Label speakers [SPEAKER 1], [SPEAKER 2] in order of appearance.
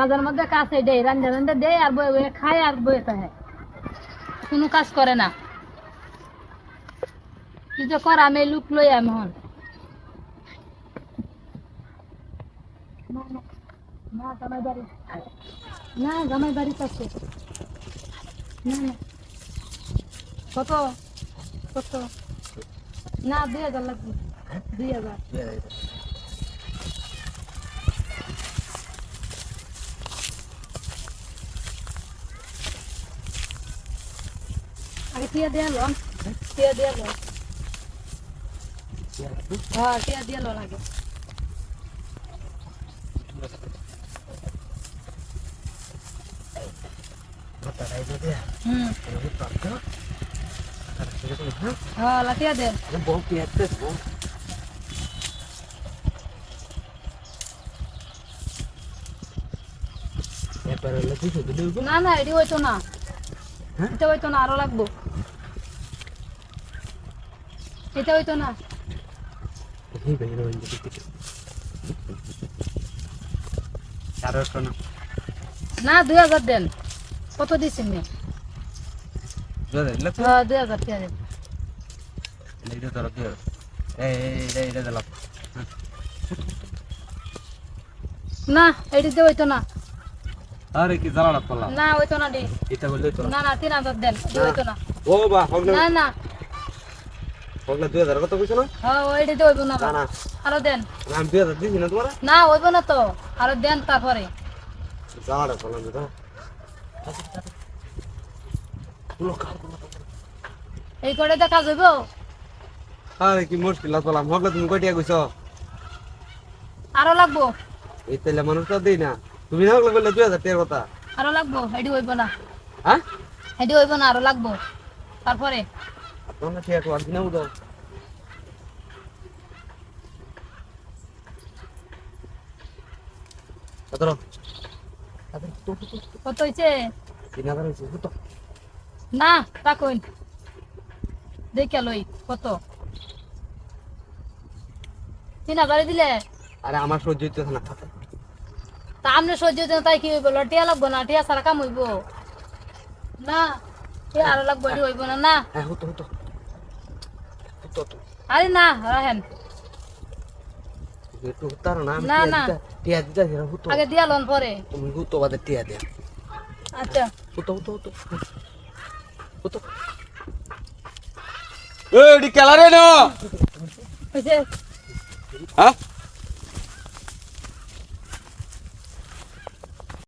[SPEAKER 1] কাজের মধ্যে কাছে দেয় রান্ধে রান্ধে দেয় আর বয়ে বয়ে খায় আর বয়ে থাকে কোনো কাজ করে না। কি যে কর আমি লুক লই আমি হন। না, না, না জামাই বাড়ি। না জামাই বাড়ি আছে। না না। কত? কত? না দুই হাজার লাগবে। দুই হাজার। আগে টিয়া দিয়ে লোন টিয়া দিয়ে লোন হ্যাঁ টিয়া দিয়ে লোন আগে হুম হ্যাঁ লাঠিয়া দেন না না এটি হইতো না
[SPEAKER 2] হ্যাঁ?
[SPEAKER 1] এটা হইতো না আরও লাগবো। এটা হইতো না। না দুই হাজার দেন। কত দিচ্ছেন নে? হ্যাঁ দুই হাজার টিয়া দেন। না এটিতে হইতো না।
[SPEAKER 2] আরে কি পড়লাম
[SPEAKER 1] না হইতো না ডি
[SPEAKER 2] এটা বললে তো
[SPEAKER 1] না। না তিন হাজার দেন এটি হইতো না।
[SPEAKER 2] ও বা হগলে
[SPEAKER 1] না। না
[SPEAKER 2] হগলে দুই হাজার কত কইছো না?
[SPEAKER 1] হ্যাঁ হইব না
[SPEAKER 2] না না।
[SPEAKER 1] আরও দেন।
[SPEAKER 2] আমি দুই হাজার দিছি না তোমার।
[SPEAKER 1] না হইব না তো। আরও দেন তারপরে।
[SPEAKER 2] পড়লাম তো
[SPEAKER 1] এই করে যাইব
[SPEAKER 2] আরে কি মুশকিল পড়লাম হগলে তুমি কয়টিয়া কইছো?
[SPEAKER 1] আরও লাগবো।
[SPEAKER 2] এই তেলে মানুষ তো দেই না। তুমি না বললে দুই হাজার টাকার কথা।
[SPEAKER 1] আরও লাগবো এটি হইব না।
[SPEAKER 2] হ্যাঁ?
[SPEAKER 1] এটি হইব না আরও লাগবো। তারপরে?
[SPEAKER 2] আপনার ঠিক আছে একদিন উদো কত
[SPEAKER 1] কত হইছে?
[SPEAKER 2] তিন হাজার হয়েছে কত?
[SPEAKER 1] না তা কইন দেখে লই কত? তিন হাজারে দিলে?
[SPEAKER 2] আরে আমার সহ্য হইতেছে না।
[SPEAKER 1] তা আপনি সহ্য হইতে তাই কি হইব? টিয়া লাগবো না? টিয়া সারা কাম হইব? না টিয়া আরও লাগবো এটি হইব না না।
[SPEAKER 2] হ্যাঁ হতো হতো। হতো তো
[SPEAKER 1] আরে না রাহেন
[SPEAKER 2] একটু হতার না আমি
[SPEAKER 1] না, না।
[SPEAKER 2] টিয়া দিতা দিরা হতো।
[SPEAKER 1] আগে দিয়া লন পরে।
[SPEAKER 2] তুমি হতো বাদে টিয়া দেয়া।
[SPEAKER 1] আচ্ছা।
[SPEAKER 2] হতো হতো হতো। হতো। এ ডি কেলারে না? হ্যাঁ?